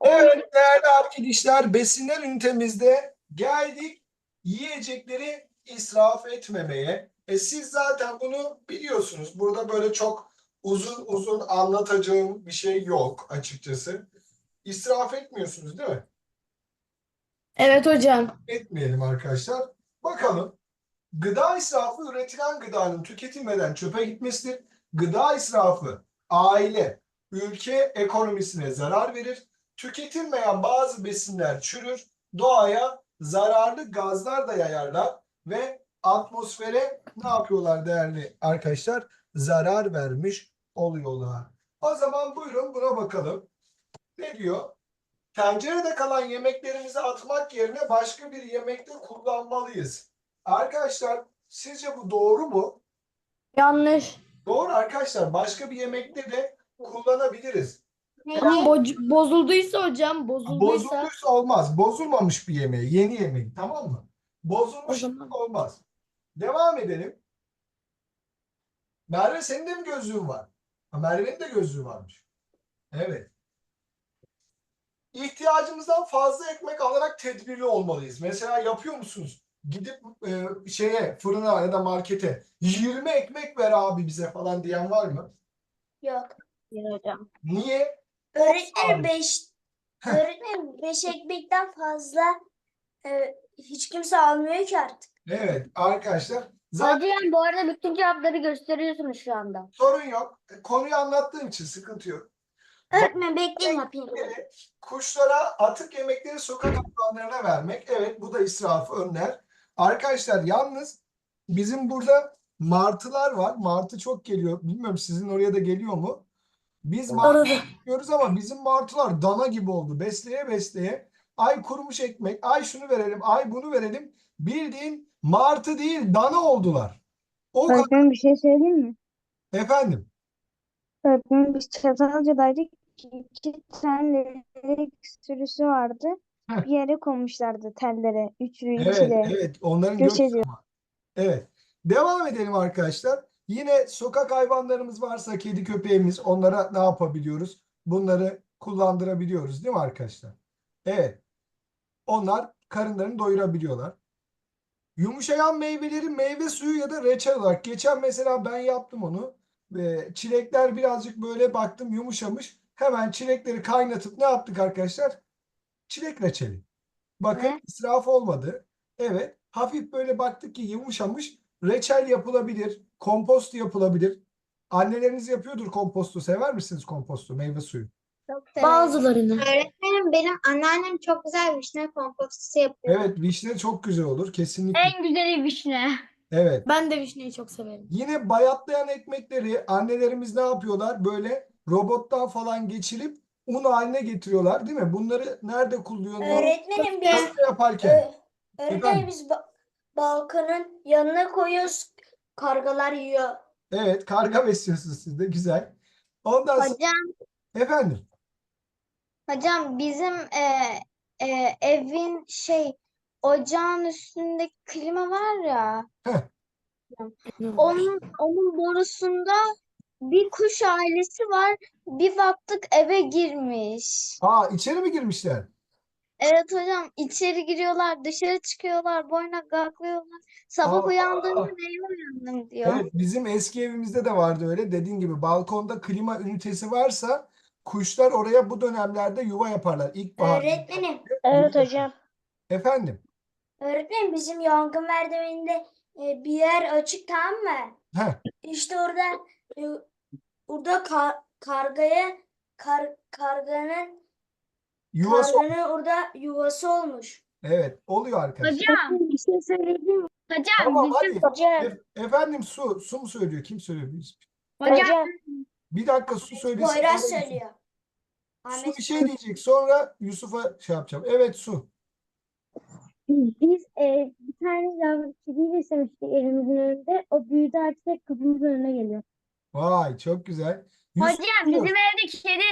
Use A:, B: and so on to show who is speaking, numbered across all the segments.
A: Evet değerli arkadaşlar besinler ünitemizde geldik yiyecekleri israf etmemeye. E siz zaten bunu biliyorsunuz. Burada böyle çok uzun uzun anlatacağım bir şey yok açıkçası. İsraf etmiyorsunuz değil mi?
B: Evet hocam.
A: Etmeyelim arkadaşlar. Bakalım. Gıda israfı üretilen gıdanın tüketilmeden çöpe gitmesidir. Gıda israfı aile, ülke ekonomisine zarar verir. Tüketilmeyen bazı besinler çürür, doğaya zararlı gazlar da yayarlar ve atmosfere ne yapıyorlar değerli arkadaşlar? Zarar vermiş oluyorlar. O zaman buyurun buna bakalım. Ne diyor? Tencerede kalan yemeklerimizi atmak yerine başka bir yemekte kullanmalıyız. Arkadaşlar sizce bu doğru mu?
B: Yanlış.
A: Doğru arkadaşlar. Başka bir yemekte de kullanabiliriz.
B: Ama boz- bozulduysa hocam, bozulduysa
A: Bozulduysa olmaz. Bozulmamış bir yemeği, yeni yemek, tamam mı? Bozulmuş
B: zaman-
A: olmaz. Devam edelim. Merve senin de mi gözlüğün var? Ha, Merve'nin de gözlüğü varmış. Evet. İhtiyacımızdan fazla ekmek alarak tedbirli olmalıyız. Mesela yapıyor musunuz? Gidip e, şeye fırına ya da markete 20 ekmek ver abi bize falan diyen var mı?
C: Yok.
B: Hocam.
A: Niye?
C: Öğretmenim
A: Abi.
C: 5
A: Heh.
C: öğretmenim 5 ekmekten fazla e, hiç kimse almıyor ki artık.
A: Evet arkadaşlar zaten
B: Hocam bu arada bütün cevapları gösteriyorsunuz şu anda.
A: sorun yok. Konuyu anlattığım için sıkıntı yok.
C: Öğretmen bekleyin yapayım.
A: Yemekleri, Kuşlara atık yemekleri sokak hayvanlarına vermek. Evet bu da israfı önler. Arkadaşlar yalnız bizim burada martılar var. Martı çok geliyor. Bilmiyorum sizin oraya da geliyor mu? Biz martı
B: Arada.
A: yiyoruz ama bizim martılar dana gibi oldu. Besleye besleye. Ay kurumuş ekmek. Ay şunu verelim. Ay bunu verelim. Bildiğin martı değil dana oldular. O kadar.
D: Öğretmenim bir şey söyleyeyim mi?
A: Efendim.
D: Öğretmenim biz Çatalca'daydık. İki tane leylek sürüsü vardı.
A: Heh.
D: Bir yere konmuşlardı tellere. Üçlü
A: Evet,
D: ikili.
A: evet. Onların
D: Göç
A: göç
D: ediyor.
A: Evet. Devam edelim arkadaşlar. Yine sokak hayvanlarımız varsa kedi köpeğimiz onlara ne yapabiliyoruz? Bunları kullandırabiliyoruz değil mi arkadaşlar? Evet. Onlar karınlarını doyurabiliyorlar. Yumuşayan meyveleri meyve suyu ya da reçel olarak. Geçen mesela ben yaptım onu. Çilekler birazcık böyle baktım yumuşamış. Hemen çilekleri kaynatıp ne yaptık arkadaşlar? Çilek reçeli. Bakın
C: Ne?
A: israf olmadı. Evet. Hafif böyle baktık ki yumuşamış. Reçel yapılabilir. Kompost yapılabilir. Anneleriniz yapıyordur kompostu. Sever misiniz kompostu? Meyve suyu.
C: Çok
B: Bazılarını.
C: Öğretmenim benim anneannem çok güzel vişne kompostu yapıyor.
A: Evet vişne çok güzel olur. Kesinlikle.
E: En güzeli vişne.
A: Evet.
B: Ben de vişneyi çok severim.
A: Yine bayatlayan ekmekleri annelerimiz ne yapıyorlar? Böyle robottan falan geçirip un haline getiriyorlar değil mi? Bunları nerede kullanıyorlar?
C: Öğretmenim biz
A: Pasta yaparken.
C: ö- öğretmenim biz ba- balkonun yanına koyuyoruz. Kargalar yiyor.
A: Evet karga besliyorsunuz siz de güzel. Ondan sonra
F: Hocam,
A: efendim.
F: hocam bizim e, e, evin şey ocağın üstünde klima var ya. Onun onun borusunda bir kuş ailesi var. Bir baktık eve girmiş.
A: Aa içeri mi girmişler?
F: Evet hocam içeri giriyorlar, dışarı çıkıyorlar, boyuna gaklıyorlar. Sabah
A: Aa.
F: uyandığımda neye uyandım diyor.
A: Evet bizim eski evimizde de vardı öyle. Dediğin gibi balkonda klima ünitesi varsa kuşlar oraya bu dönemlerde yuva yaparlar. İlkbahar.
C: Öğretmenim,
D: Evet hocam.
A: Efendim.
C: öğretmenim bizim yangın merdiveninde e, bir yer açık tamam mı?
A: Heh.
C: İşte orada e, orada kar, kargaya kar, karganın
A: Yuvası.
C: karganın orada yuvası olmuş.
A: Evet oluyor arkadaşlar.
E: Hocam,
D: Bir şey söyleyeyim mi?
E: hocam,
A: Tamam
E: bizim,
A: hadi.
D: Hocam.
A: E- efendim su. Su mu söylüyor? Kim söylüyor? Biz-
E: hocam.
A: Bir dakika su söylesin.
C: Poyraz
A: sonra Yusuf.
C: söylüyor.
A: Su bir şey diyecek. Sonra Yusuf'a şey yapacağım. Evet su.
D: Biz e, bir tane yavru kediyi beslemiştik evimizin önünde. O büyüdü artık hep kapımızın önüne geliyor.
A: Vay çok güzel. Yusuf
E: hocam
A: diyor.
E: bizim evde kedi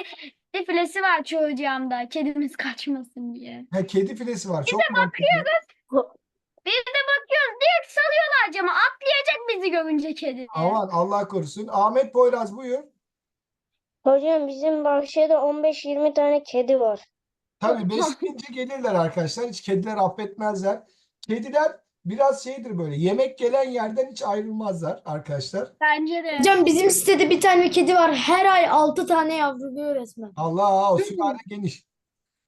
E: filesi var çocuğumda. Kedimiz kaçmasın diye.
A: Ha, kedi filesi var. Çok mantıklı.
E: Biz de bakıyoruz direkt salıyorlar cama. Atlayacak bizi görünce kedi.
A: Aman Allah korusun. Ahmet Poyraz buyur.
D: Hocam bizim bahçede 15-20 tane kedi var.
A: Tabii beslenince gelirler arkadaşlar. Hiç kediler affetmezler. Kediler biraz şeydir böyle. Yemek gelen yerden hiç ayrılmazlar arkadaşlar.
E: Bence de.
B: Hocam bizim sitede bir tane kedi var. Her ay 6 tane yavruluyor resmen.
A: Allah o sülale geniş.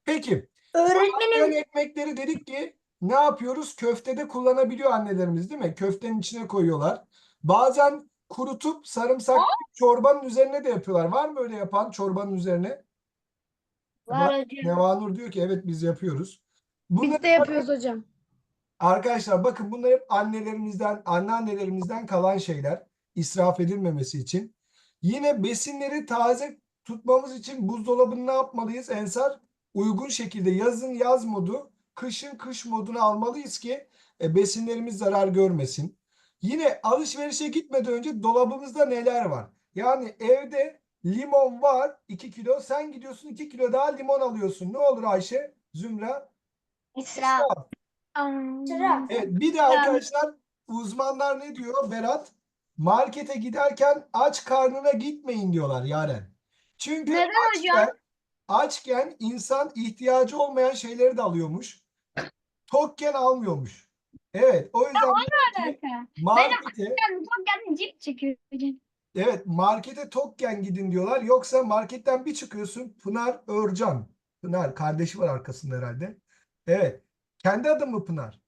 A: Peki.
C: Öğretmenim
A: Ön ekmekleri dedik ki ne yapıyoruz? Köftede kullanabiliyor annelerimiz değil mi? Köftenin içine koyuyorlar. Bazen kurutup sarımsaklı çorbanın üzerine de yapıyorlar. Var mı öyle yapan çorbanın üzerine?
B: Var hocam.
A: Nevanur diyor ki evet biz yapıyoruz.
B: Biz
A: Bunları
B: de yapıyoruz hocam.
A: Arkadaşlar bakın bunlar hep annelerimizden, anneannelerimizden kalan şeyler. israf edilmemesi için. Yine besinleri taze tutmamız için buzdolabını ne yapmalıyız Ensar? Uygun şekilde yazın yaz modu, kışın kış modunu almalıyız ki e, besinlerimiz zarar görmesin. Yine alışverişe gitmeden önce dolabımızda neler var? Yani evde limon var 2 kilo. Sen gidiyorsun 2 kilo daha limon alıyorsun. Ne olur Ayşe? Zümra?
F: İsraf.
A: Evet, bir de arkadaşlar uzmanlar ne diyor Berat? Markete giderken aç karnına gitmeyin diyorlar Yaren. Çünkü
E: Neden hocam?
A: açken, açken insan ihtiyacı olmayan şeyleri de alıyormuş. Tokken almıyormuş. Evet, o yüzden markete
E: çok geldim cip çıkıyor
A: evet markete tokken gidin diyorlar. Yoksa marketten bir çıkıyorsun Pınar Örcan. Pınar kardeşi var arkasında herhalde. Evet. Kendi adın mı Pınar?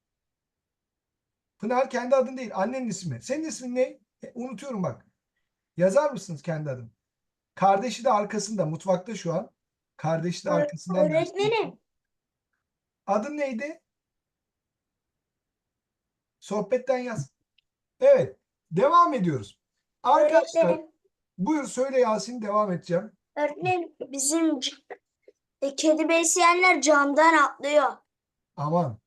A: Pınar kendi adın değil, annenin ismi. Senin ismin ne? E, unutuyorum bak. Yazar mısınız kendi adını? Kardeşi de arkasında, mutfakta şu an. Kardeşi de arkasından
C: öğretmenim.
A: Adın neydi? Sohbetten yaz. Evet, devam ediyoruz. Arkadaşlar,
C: öğretmenim.
A: buyur söyle Yasin, devam edeceğim.
C: Öğretmenim bizim c- e, kedi besleyenler camdan atlıyor.
A: Aman.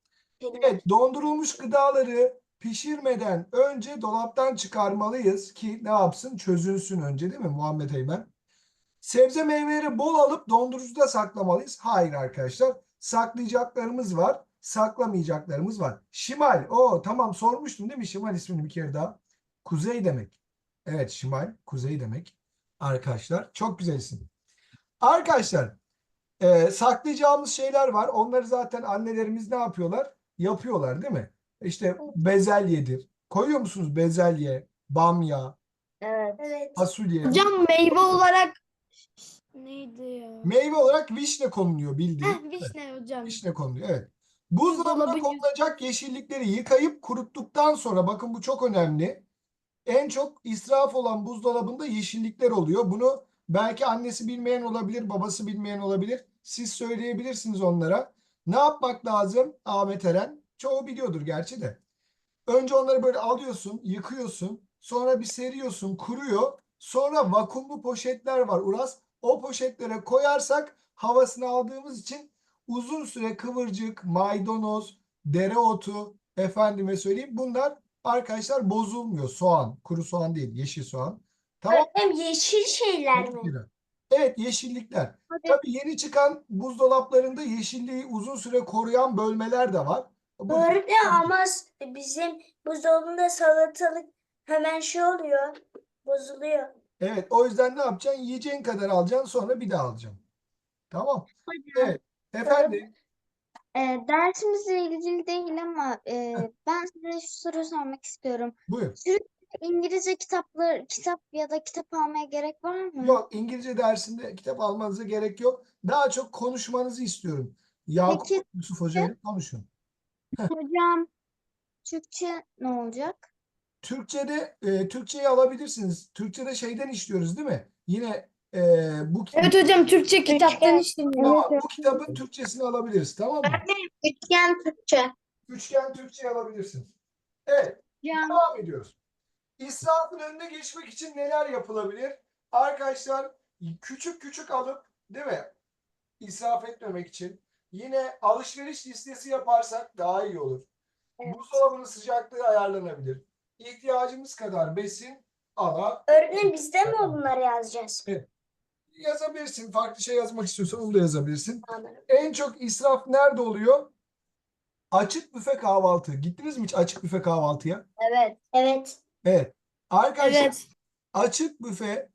A: Evet, dondurulmuş gıdaları pişirmeden önce dolaptan çıkarmalıyız ki ne yapsın? Çözülsün önce değil mi Muhammed Eymen? Sebze meyveleri bol alıp dondurucuda saklamalıyız. Hayır arkadaşlar. Saklayacaklarımız var, saklamayacaklarımız var. Şimal. O tamam sormuştum değil mi Şimal ismini bir kere daha? Kuzey demek. Evet Şimal, kuzey demek. Arkadaşlar çok güzel isim. Arkadaşlar e, saklayacağımız şeyler var. Onları zaten annelerimiz ne yapıyorlar? Yapıyorlar değil mi? İşte bezelyedir. Koyuyor musunuz bezelye, bamya,
D: Evet.
C: Evet.
A: fasulye?
B: Hocam meyve olarak neydi ya?
A: Meyve olarak vişne konuluyor bildiğin.
B: Heh, vişne hocam.
A: Vişne konuluyor evet. Buzdolabına
B: Buzdolabı-
A: konulacak yeşillikleri yıkayıp kuruttuktan sonra bakın bu çok önemli. En çok israf olan buzdolabında yeşillikler oluyor. Bunu belki annesi bilmeyen olabilir, babası bilmeyen olabilir. Siz söyleyebilirsiniz onlara. Ne yapmak lazım Ahmet Eren? Çoğu biliyordur gerçi de. Önce onları böyle alıyorsun, yıkıyorsun. Sonra bir seriyorsun, kuruyor. Sonra vakumlu poşetler var Uras. O poşetlere koyarsak havasını aldığımız için uzun süre kıvırcık, maydanoz, dereotu, efendime söyleyeyim bunlar arkadaşlar bozulmuyor. Soğan, kuru soğan değil, yeşil soğan. Tamam
C: Öğretmenim yeşil şeyler mi?
A: Evet, yeşillikler. Tabii yeni çıkan buzdolaplarında yeşilliği uzun süre koruyan bölmeler de var. Bu
C: Öğretmenim ama bizim buzdolabında salatalık hemen şey oluyor. Bozuluyor.
A: Evet, o yüzden ne yapacaksın? Yiyeceğin kadar alacaksın, sonra bir daha alacaksın. Tamam. Evet. Efendim,
F: E, dersimizle ilgili değil ama e, ben size şu soruyu sormak istiyorum.
A: buyur.
F: İngilizce kitaplar, kitap ya da kitap almaya gerek var mı?
A: Yok, İngilizce dersinde kitap almanıza gerek yok. Daha çok konuşmanızı istiyorum. Yakup
F: Peki-
A: Yusuf Hoca ile konuşun.
F: Hocam, Türkçe ne olacak?
A: Türkçe'de e, Türkçeyi alabilirsiniz. Türkçe'de şeyden işliyoruz değil mi? Yine e, bu
B: Evet hocam Türkçe kitaptan işleniyor.
A: Tamam,
D: Evet,
A: bu kitabın Türkçesini alabiliriz. Tamam mı?
F: Üçgen Türkçe.
A: Üçgen Türkçe alabilirsin. Evet,
E: Hocam
A: devam ediyoruz. İsrafın önüne geçmek için neler yapılabilir? Arkadaşlar küçük küçük alıp değil mi? İsraf etmemek için. Yine alışveriş listesi yaparsak daha iyi olur. Buzdolabının sıcaklığı ayarlanabilir. İhtiyacımız kadar besin ala
C: Öğretmenim bizde mi bunları yazacağız?
A: yazabilirsin. Farklı şey yazmak istiyorsan onu da yazabilirsin.
C: Anladım.
A: En çok israf nerede oluyor? Açık büfe kahvaltı. Gittiniz mi hiç açık büfe kahvaltıya?
C: Evet. Evet.
A: Evet. Arkadaşlar
B: Evet.
A: açık büfe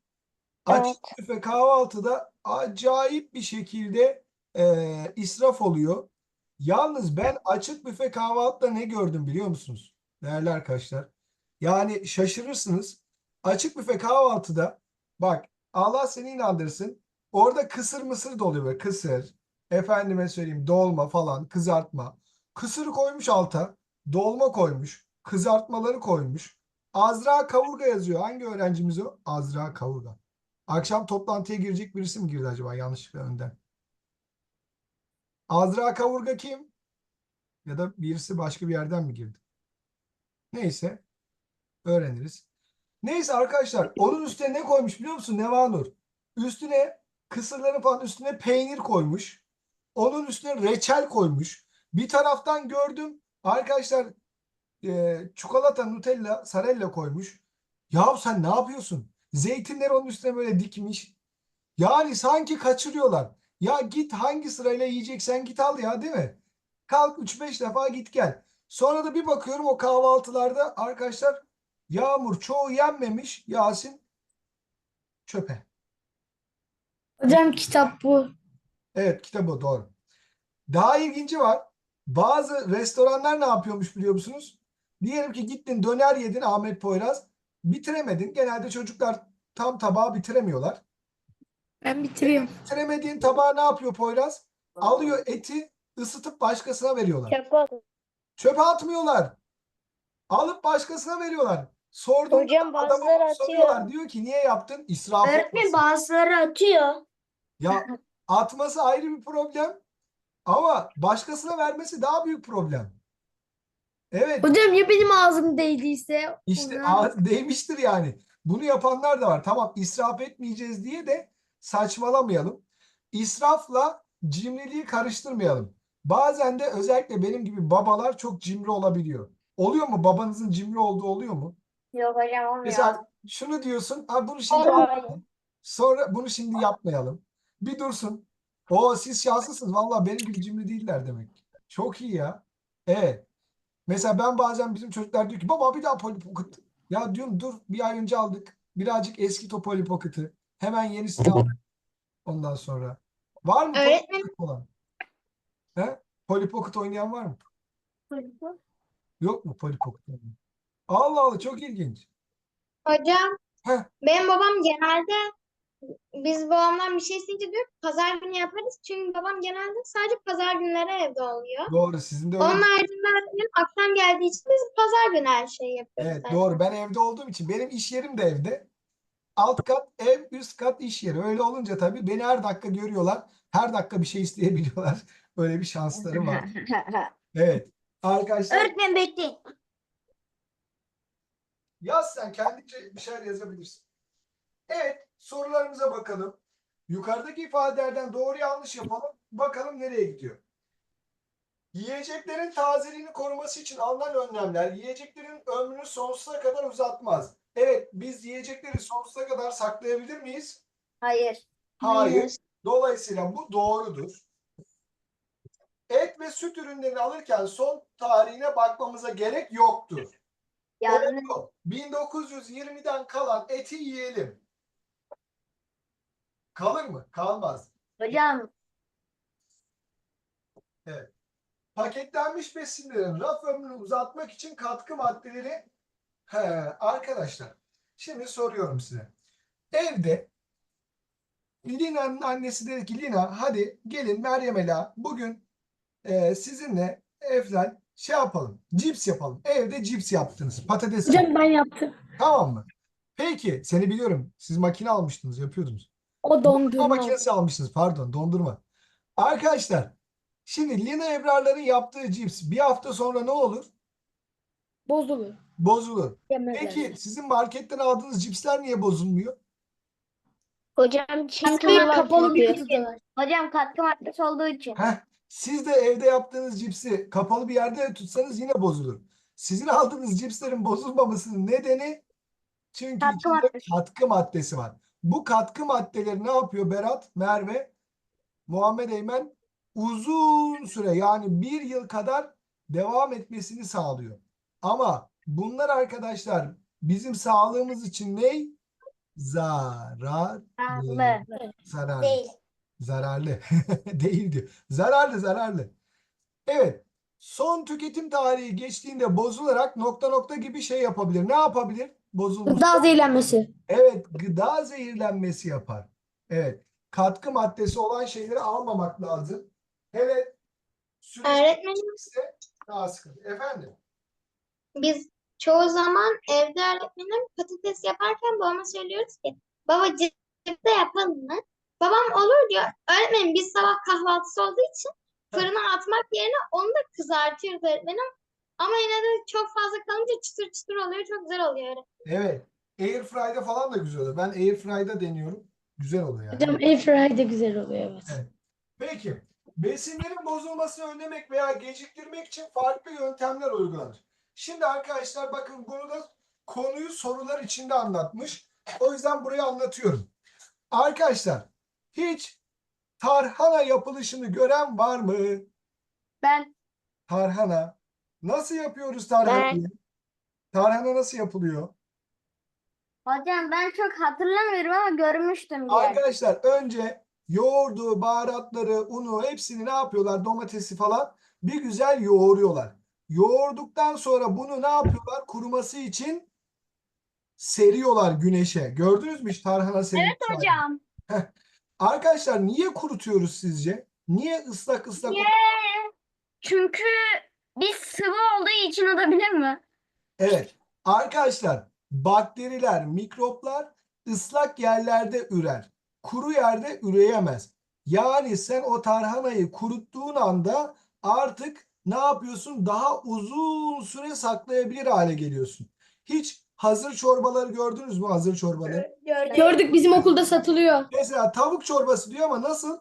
A: Açık büfe kahvaltıda acayip bir şekilde eee, israf oluyor. Yalnız ben açık büfe kahvaltıda ne gördüm biliyor musunuz? Değerli arkadaşlar. Yani şaşırırsınız. Açık büfe kahvaltıda bak Allah seni inandırsın. Orada kısır mısır da oluyor böyle kısır. Efendime söyleyeyim dolma falan kızartma. Kısır koymuş alta. Dolma koymuş. Kızartmaları koymuş. Azra Kavurga yazıyor. Hangi öğrencimiz o? Azra Kavurga. Akşam toplantıya girecek birisi mi girdi acaba yanlışlıkla önden? Azra Kavurga kim? Ya da birisi başka bir yerden mi girdi? Neyse. Öğreniriz. Neyse arkadaşlar onun üstüne ne koymuş biliyor musun Nevanur? Üstüne kısırların falan üstüne peynir koymuş. Onun üstüne reçel koymuş. Bir taraftan gördüm arkadaşlar e, çikolata, Nutella, Sarella koymuş. Ya sen ne yapıyorsun? Zeytinleri onun üstüne böyle dikmiş. Yani sanki kaçırıyorlar. Ya git hangi sırayla yiyeceksen git al ya değil mi? Kalk 3-5 defa git gel. Sonra da bir bakıyorum o kahvaltılarda arkadaşlar Yağmur çoğu yenmemiş. Yasin çöpe.
B: Hocam kitap bu.
A: Evet kitabı doğru. Daha ilginci var. Bazı restoranlar ne yapıyormuş biliyor musunuz? Diyelim ki gittin döner yedin Ahmet Poyraz. Bitiremedin. Genelde çocuklar tam tabağı bitiremiyorlar.
B: Ben bitiriyorum.
A: Bitiremediğin tabağı ne yapıyor Poyraz? Alıyor eti ısıtıp başkasına veriyorlar. Çöpe atmıyorlar. Alıp başkasına veriyorlar. Sorduğunda
C: Hocam
A: adama
C: bazıları atıyor.
A: soruyorlar. Diyor ki niye yaptın? İsraf
C: Öğretmen
A: olmasın.
C: bazıları atıyor.
A: Ya atması ayrı bir problem ama başkasına vermesi daha büyük problem. Evet
B: Hocam ya benim ağzım değdiyse?
A: işte
B: Ona-
A: değmiştir yani. Bunu yapanlar da var. Tamam israf etmeyeceğiz diye de saçmalamayalım. İsrafla cimriliği karıştırmayalım. Bazen de özellikle benim gibi babalar çok cimri olabiliyor. Oluyor mu? Babanızın cimri olduğu oluyor mu?
C: Yok hocam olmuyor.
A: Mesela şunu diyorsun, ha bunu şimdi yapmayalım. Sonra bunu şimdi yapmayalım. Bir dursun. O siz şanslısınız. Vallahi benim gibi cimri değiller demek. Çok iyi ya. Evet. Mesela ben bazen bizim çocuklar diyor ki baba bir daha Polly Pocket. Ya diyorum dur bir ay önce aldık. Birazcık eski top Polly Pocket'ı. Hemen yenisini aldık. Ondan sonra. Var mı Polly
F: Öğretmenim.
A: Pocket olan? He? Polly Pocket oynayan var mı? Yok mu Polly Pocket oynayan? Allah Allah çok ilginç.
F: Hocam
A: Heh.
F: benim babam genelde biz babamdan bir şey isteyince diyor ki, pazar günü yaparız. Çünkü babam genelde sadece pazar günleri evde oluyor.
A: Doğru sizin de öyle.
F: Onun haricinde akşam geldiği için biz pazar günü her şeyi yapıyoruz.
A: Evet
F: zaten.
A: doğru. Ben evde olduğum için benim iş yerim de evde. Alt kat ev, üst kat iş yeri. Öyle olunca tabii beni her dakika görüyorlar. Her dakika bir şey isteyebiliyorlar. Öyle bir şansları var. Evet. Arkadaşlar
C: Öğretmen bekleyin.
A: yaz sen kendince bir şeyler yazabilirsin. Evet sorularımıza bakalım. Yukarıdaki ifadelerden doğru yanlış yapalım. Bakalım nereye gidiyor. Yiyeceklerin tazeliğini koruması için alınan önlemler yiyeceklerin ömrünü sonsuza kadar uzatmaz. Evet biz yiyecekleri sonsuza kadar saklayabilir miyiz?
C: Hayır.
A: Hayır. Dolayısıyla bu doğrudur. Et ve süt ürünlerini alırken son tarihine bakmamıza gerek yoktur. Oldu. 1920'den kalan eti yiyelim. Kalır mı? Kalmaz.
C: Hocam
A: Paketlenmiş besinlerin raf ömrünü uzatmak için katkı maddeleri He, arkadaşlar şimdi soruyorum size. Evde Lina'nın annesi dedi ki Lina hadi gelin Meryem Ela bugün e, sizinle Eflal şey yapalım. Cips yapalım. Evde cips yaptınız. Patates
B: Hocam ben yaptım.
A: Tamam mı? Peki seni biliyorum. Siz makine almıştınız yapıyordunuz.
B: O
A: Dondurma
B: dondurma.
A: makinesi almışsınız pardon dondurma. Arkadaşlar şimdi Lina Ebrar'ların yaptığı cips bir hafta sonra ne olur?
B: Bozulur.
A: Bozulur.
B: Yemezler.
A: Peki sizin marketten aldığınız cipsler niye bozulmuyor?
C: hocam çünkü
B: Çünkü kapalı bir kutudalar.
C: Hocam katkı maddesi olduğu için.
A: Heh, siz de evde yaptığınız cipsi kapalı bir yerde tutsanız yine bozulur. Sizin aldığınız cipslerin bozulmamasının nedeni çünkü
C: Katkı
A: içinde
C: maddesi.
A: katkı maddesi var. Bu katkı maddeleri ne yapıyor Berat, Merve, Muhammed Eymen? Uzun süre yani bir yıl kadar devam etmesini sağlıyor. Ama bunlar arkadaşlar bizim sağlığımız için ne? Zararlı. Zararlı.
C: Değil.
A: Zararlı. Değil diyor. Zararlı, zararlı. Evet. Son tüketim tarihi geçtiğinde bozularak nokta nokta gibi şey yapabilir. Ne yapabilir? Bozulmuş.
B: Gıda zehirlenmesi.
A: Evet, gıda zehirlenmesi yapar. Evet. Katkı maddesi olan şeyleri almamak lazım. Hele süreç
F: Öğretmenim
A: ise daha sıkıntı. Efendim?
F: biz çoğu zaman evde öğretmenim patates yaparken babama söylüyoruz ki baba cipte yapalım mı? Babam olur diyor. Öğretmenim biz sabah kahvaltısı olduğu için fırına atmak yerine onu da kızartıyoruz öğretmenim. Ama yine de çok fazla kalınca çıtır çıtır oluyor. Çok güzel oluyor öğretmenim.
A: Evet. Airfry'da falan da güzel oluyor. Ben Airfry'da deniyorum. Güzel oluyor yani.
B: Hocam airfryer de güzel oluyor evet.
A: Peki, besinlerin bozulmasını önlemek veya geciktirmek için farklı yöntemler uygulanır. Şimdi arkadaşlar bakın bunu da konuyu sorular içinde anlatmış. O yüzden burayı anlatıyorum. Arkadaşlar hiç tarhana yapılışını gören var mı?
E: Ben
A: Tarhana. Nasıl yapıyoruz tarhanayı? Tarhana nasıl yapılıyor?
E: hocam ben çok hatırlamıyorum ama görmüştüm bir yerde.
A: Arkadaşlar önce yoğurdu, baharatları, unu hepsini ne yapıyorlar? Domatesi falan bir güzel yoğuruyorlar. Yoğurduktan sonra bunu ne yapıyorlar? Kuruması için seriyorlar güneşe. Gördünüz mü hiç tarhana serisi?
E: Evet hocam.
A: Arkadaşlar niye kurutuyoruz sizce? Niye ıslak ıslak?
E: Niye? Çünkü bir sıvı olduğu için olabilir mi?
A: Evet. Arkadaşlar bakteriler, mikroplar ıslak yerlerde ürer. Kuru yerde üreyemez. Yani sen o tarhanayı kuruttuğun anda artık ne yapıyorsun? Daha uzun süre saklayabilir hale geliyorsun. Hiç hazır çorbaları gördünüz mü? Hazır çorbaları.
B: Gördük bizim okulda satılıyor.
A: Mesela tavuk çorbası diyor ama nasıl?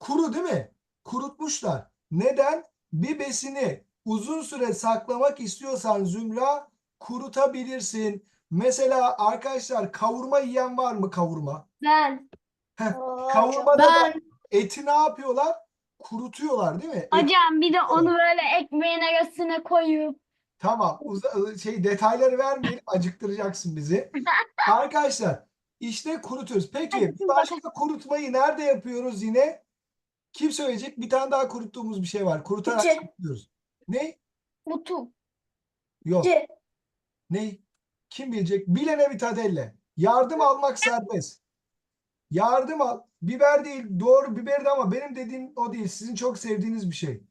A: Kuru değil mi? Kurutmuşlar. Neden? Bir besini uzun süre saklamak istiyorsan Zümra kurutabilirsin. Mesela arkadaşlar kavurma yiyen var mı kavurma?
E: Ben.
C: Oo,
A: Kavurmada da
B: Ben
A: eti ne yapıyorlar? Kurutuyorlar değil mi? Et-
E: Hocam bir de onu böyle ekmeğine göğsüne koyup.
A: Tamam. uza- şey detayları vermeyelim. Acıktıracaksın bizi. Arkadaşlar işte kurutuyoruz. Peki
E: Hadi
A: bir başka kurutmayı nerede yapıyoruz yine? Kim söyleyecek? Bir tane daha kuruttuğumuz bir şey var. Kurutarak
C: Kutu.
A: yapıyoruz. Ne?
E: Kutu.
A: Yok.
C: Kutu.
A: Ne? Kim bilecek? Bilene bir tadelle. Yardım almak serbest. Yardım al. Biber değil. Doğru biber de ama benim dediğim o değil. Sizin çok sevdiğiniz bir şey.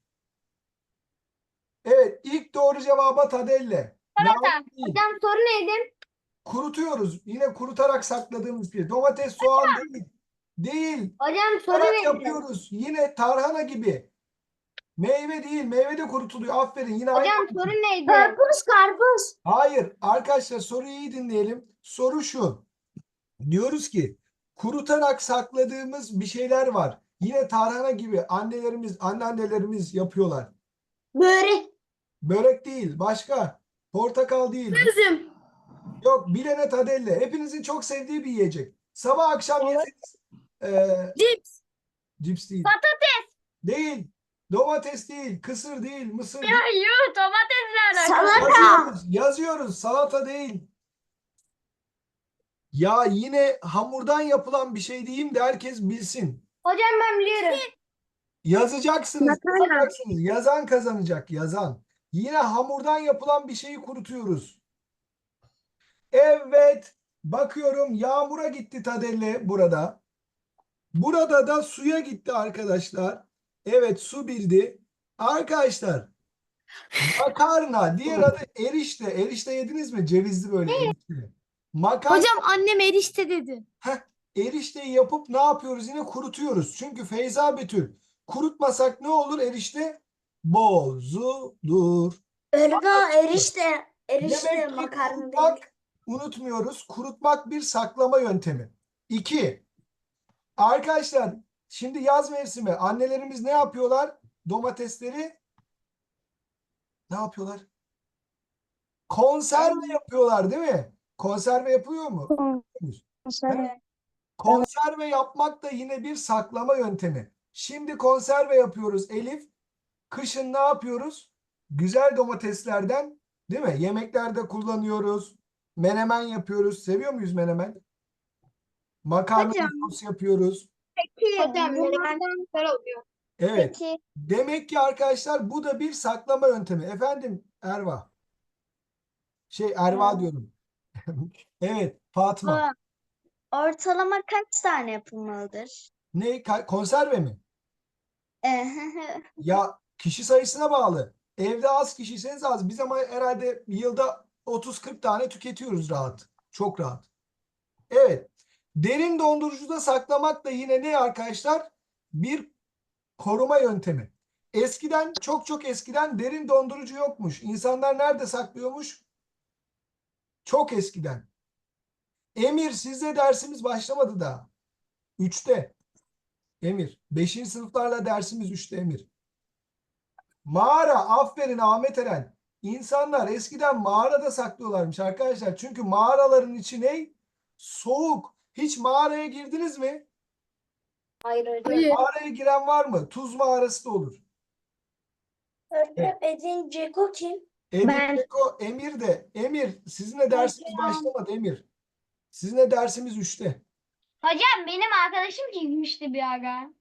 A: Evet. ilk doğru cevaba tadelle. Yardım değil.
E: Hocam soru neydi?
A: Kurutuyoruz. Yine kurutarak sakladığımız bir şey. Domates, soğan değil. Değil.
E: Hocam soru
A: Salata
E: neydi?
A: yapıyoruz. Yine tarhana gibi. Meyve değil. Meyve de kurutuluyor. Aferin. Yine aynı.
E: Hocam soru neydi?
C: Karpuz karpuz.
A: Hayır. Arkadaşlar soruyu iyi dinleyelim. Soru şu. Diyoruz ki kurutarak sakladığımız bir şeyler var. Yine tarhana gibi annelerimiz, anneannelerimiz yapıyorlar.
C: Börek.
A: Börek değil. Başka. Portakal değil.
B: üzüm.
A: Yok. Bilene tadelle. Hepinizin çok sevdiği bir yiyecek. Sabah akşam yeseniz. Eee,
B: Cips.
A: cips değil.
E: Patates.
A: Değil. Domates değil. Kısır değil. Mısır değil.
E: Ya yuh domatesle alakalı.
C: Salata.
A: Yazıyoruz, yazıyoruz. Salata değil. Ya yine hamurdan yapılan bir şey diyeyim de herkes bilsin.
E: Hocam ben biliyorum.
A: Yazacaksınız,
F: Makarna.
A: yazacaksınız. Yazan kazanacak, yazan. Yine hamurdan yapılan bir şeyi kurutuyoruz. Evet, bakıyorum yağmura gitti Tadelle burada. Burada da suya gitti arkadaşlar. Evet, su bildi. Arkadaşlar, makarna, diğer adı erişte. Erişte yediniz mi? Cevizli böyle erişte. Makarna
B: Hocam annem erişte dedi.
A: erişteyi yapıp ne yapıyoruz? Yine kurutuyoruz. Çünkü Feyza Betül kurutmasak ne olur erişte? Bozulur.
C: Örga erişte. Erişte
A: Demek ki
C: makarna değil.
A: kurutmak unutmuyoruz. Kurutmak bir saklama yöntemi. İki. Arkadaşlar şimdi yaz mevsimi. Annelerimiz ne yapıyorlar? Domatesleri ne yapıyorlar? Konserve yapıyorlar değil mi? Konserve yapıyor mu? Konserve yapmak da yine bir saklama yöntemi. Şimdi konserve yapıyoruz Elif. Kışın ne yapıyoruz? Güzel domateslerden değil mi? Yemeklerde kullanıyoruz. Menemen yapıyoruz. Seviyor muyuz menemen? Makarna
F: Hocam.
A: sos yapıyoruz.
F: Peki
D: Hocam,
F: bunlardan oluyor.
A: Evet.
D: Peki
A: Demek ki arkadaşlar bu da bir saklama yöntemi. Efendim Erva. Şey Erva diyorum. Evet Fatma.
C: Ortalama kaç tane yapılmalıdır?
A: Ne? Ka- Konserve mi? Ya kişi sayısına bağlı. Evde az kişiyseniz az. Biz ama herhalde yılda 30-40 tane tüketiyoruz rahat. Çok rahat. Evet. Derin dondurucuda saklamak da yine ne arkadaşlar? Bir koruma yöntemi. Eskiden çok çok eskiden derin dondurucu yokmuş. İnsanlar nerede saklıyormuş? Çok eskiden. Emir sizle dersimiz başlamadı daha. Üçte. Emir. Beşinci sınıflarla dersimiz üçte Emir. Mağara. Aferin Ahmet Eren. İnsanlar eskiden mağarada saklıyorlarmış arkadaşlar. Çünkü mağaraların içi ne? Soğuk. Hiç mağaraya girdiniz mi?
C: Hayır hocam.
B: Hayır.
A: Mağaraya giren var mı? Tuz mağarası da olur.
C: Öğretmenim Edin Ceko kim?
A: Edip
D: Ben-
A: Beko, Emir de. Emir sizinle dersimiz başlamadı Emir. Sizinle dersimiz üçte.
E: Hocam benim arkadaşım girmişti bir ara.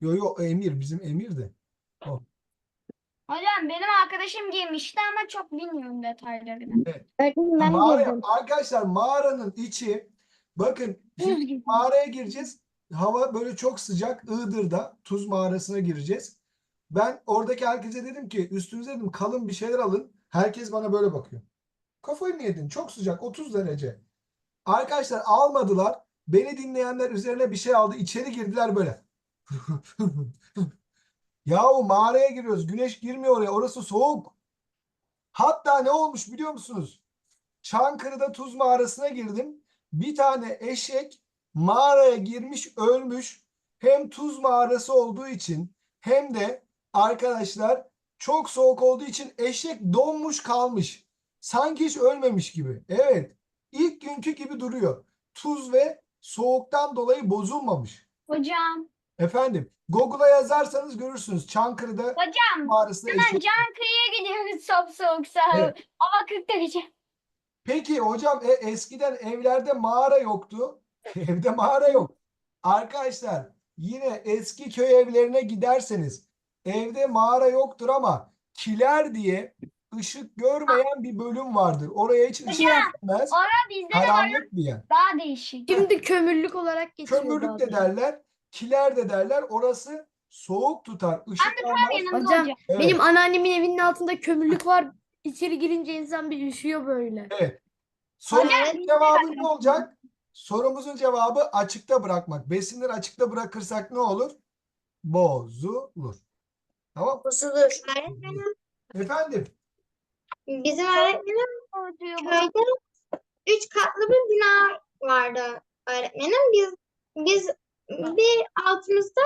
A: Yo yo Emir bizim Emir de.
E: Hocam benim arkadaşım girmişti ama çok bilmiyorum detaylarını.
D: öğretmenim ben
A: Mağara,
D: girdim.
A: arkadaşlar mağaranın içi bakın şimdi mağaraya gireceğiz. Hava böyle çok sıcak. Iğdır'da tuz mağarasına gireceğiz. Ben oradaki herkese dedim ki üstünüze dedim kalın bir şeyler alın. Herkes bana böyle bakıyor. Kafayı mı yedin? Çok sıcak 30 derece. Arkadaşlar almadılar. Beni dinleyenler üzerine bir şey aldı. İçeri girdiler böyle. Yahu mağaraya giriyoruz. Güneş girmiyor oraya. Orası soğuk. Hatta ne olmuş biliyor musunuz? Çankırı'da tuz mağarasına girdim. Bir tane eşek mağaraya girmiş ölmüş. Hem tuz mağarası olduğu için hem de arkadaşlar çok soğuk olduğu için eşek donmuş kalmış. Sanki hiç ölmemiş gibi. Evet. ilk günkü gibi duruyor. Tuz ve soğuktan dolayı bozulmamış.
E: Hocam.
A: Efendim Google'a yazarsanız görürsünüz. Çankırı'da
E: Hocam.
A: mağarasında
E: Hemen
A: eşek.
E: Cankıyı'ya gidiyoruz soğuk soğuk.
A: Evet.
E: Hava 40 derece.
A: Peki hocam e, eskiden evlerde mağara yoktu. Evde mağara yok. Arkadaşlar yine eski köy evlerine giderseniz evde mağara yoktur ama kiler diye ışık görmeyen bir bölüm vardır. Oraya hiç ışık
E: bizde de var
A: Karanlık bir yer.
E: daha değişik.
B: Şimdi kömürlük olarak geçiyor
A: Kömürlük de derler. Kiler de derler. Orası soğuk tutar. ışık almaz.
E: Yanımda
B: Hocam
E: hocam.
A: Evet.
B: benim anneannemin evinin altında kömürlük var. İçeri girince insan bir üşüyor böyle.
A: Evet. Sorumuzun cevabı ne olacak? Sorumuzun cevabı açıkta bırakmak. Besinleri açıkta bırakırsak ne olur? Bozulur. Tamam.
C: Bozulur.
F: Öğretmenim,
A: Efendim.
F: bizim öğretmenim köyde üç katlı bir bina vardı öğretmenim. Biz biz bir altımızda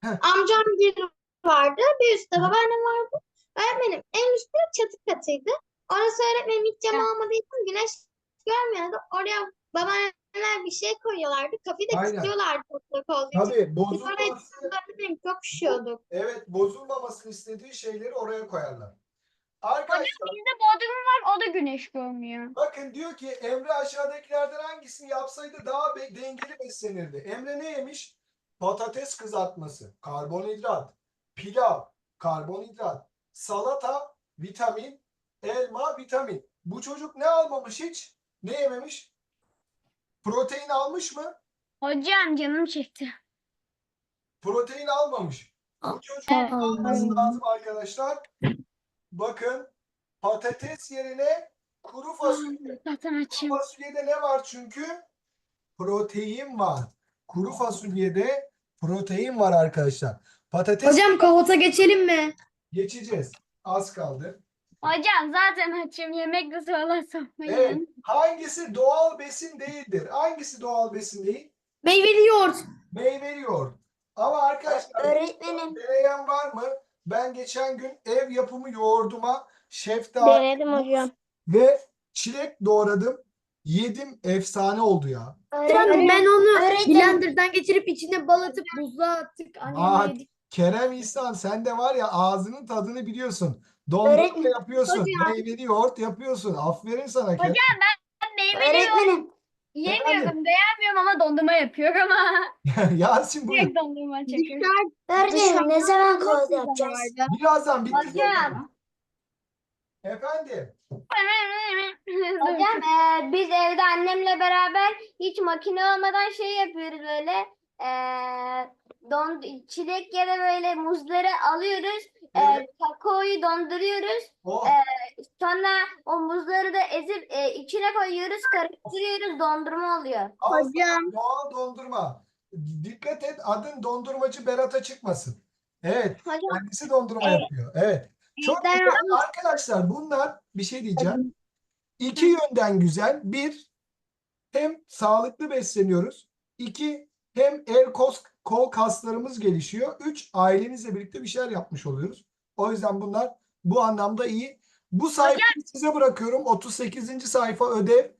A: Heh.
F: amcam bir vardı, bir üstte babaannem vardı. Öğretmenim en üstte çatı katıydı. Orası öğretmenim hiç cam olmadığı için güneş görmüyordu. Oraya babaanneler bir şey koyuyorlardı. Kapıyı da
A: Aynen.
F: kilitliyorlardı soğuk olduğu için.
A: Tabii
F: Biz oraya
A: bozulmaması,
F: öğretmenim çok üşüyorduk.
A: evet bozulmamasını istediği şeyleri oraya koyarlar. Arkadaşlar
E: Bizde bodrum var o da güneş görmüyor.
A: bakın diyor ki Emre aşağıdakilerden hangisini yapsaydı daha be- dengeli beslenirdi. Emre ne yemiş? Patates kızartması, karbonhidrat, pilav, karbonhidrat, salata, vitamin, elma, vitamin. Bu çocuk ne almamış hiç? Ne yememiş? Protein almış mı?
E: Hocam canım çekti.
A: Protein almamış. Bu çocuk
B: Evet.
A: alması lazım arkadaşlar. Bakın patates yerine kuru fasulye.
E: Açım.
A: Fasulyede ne var çünkü? Protein var. Kuru fasulyede protein var arkadaşlar. Patates
B: Hocam kahvaltıya geçelim mi?
A: Geçeceğiz. Az kaldı.
E: Hocam zaten açım. Yemek de sonra sokmayın.
A: Evet. Hangisi doğal besin değildir? Hangisi doğal besin değil?
B: Meyveli yoğurt.
A: Meyveli yoğurt. Ama arkadaşlar
C: Öğretmenim.
A: deneyen var mı? Ben geçen gün ev yapımı yoğurduma şeftali,
D: Denedim hocam.
A: ve çilek doğradım. Yedim efsane oldu ya.
C: Öğretmenim.
B: ben onu
C: öğretmenim.
B: blenderdan geçirip içine bal atıp buzluğa attık.
A: Aa,
B: Annemle yedik.
A: Kerem İhsan sen de var ya ağzının tadını biliyorsun. Dondurma
C: Öğretmenim,
A: yapıyorsun.
F: hocam.
A: Meyveli yoğurt yapıyorsun. Aferin sana Kerem.
E: Ben meyveli yoğurt.
C: Öğretmenim.
E: Yemiyorum, beğenmiyorum ama dondurma yapıyorum ama.
A: Yasin buyur.
E: Direkt dondurma çekiyorum.
C: Öğretmenim ne zaman kod yapacağız?
A: Birazdan bitti.
E: Hocam.
A: Efendim.
G: Hocam eee, biz evde annemle beraber hiç makine olmadan şey yapıyoruz böyle eee don çilek ya da böyle muzları alıyoruz eee kakaoyu donduruyoruz
A: O
G: sonra o muzları da ezip eee, içine koyuyoruz karıştırıyoruz dondurma oluyor.
A: Hocam. Doğal dondurma. Dikkat et adın dondurmacı Berat'a çıkmasın. Evet.
G: Hocam
A: Kendisi dondurma
G: Evet.
A: yapıyor. Evet. Çok
G: Ben-
A: güzel. Arkadaşlar bunlar bir şey diyeceğim. İki yönden güzel. Bir, hem sağlıklı besleniyoruz. İki, hem el kol, kol kaslarımız gelişiyor. Üç, ailenizle birlikte bir şeyler yapmış oluyoruz. O yüzden bunlar bu anlamda iyi. Bu sayfayı size bırakıyorum. 38. sayfa ödev.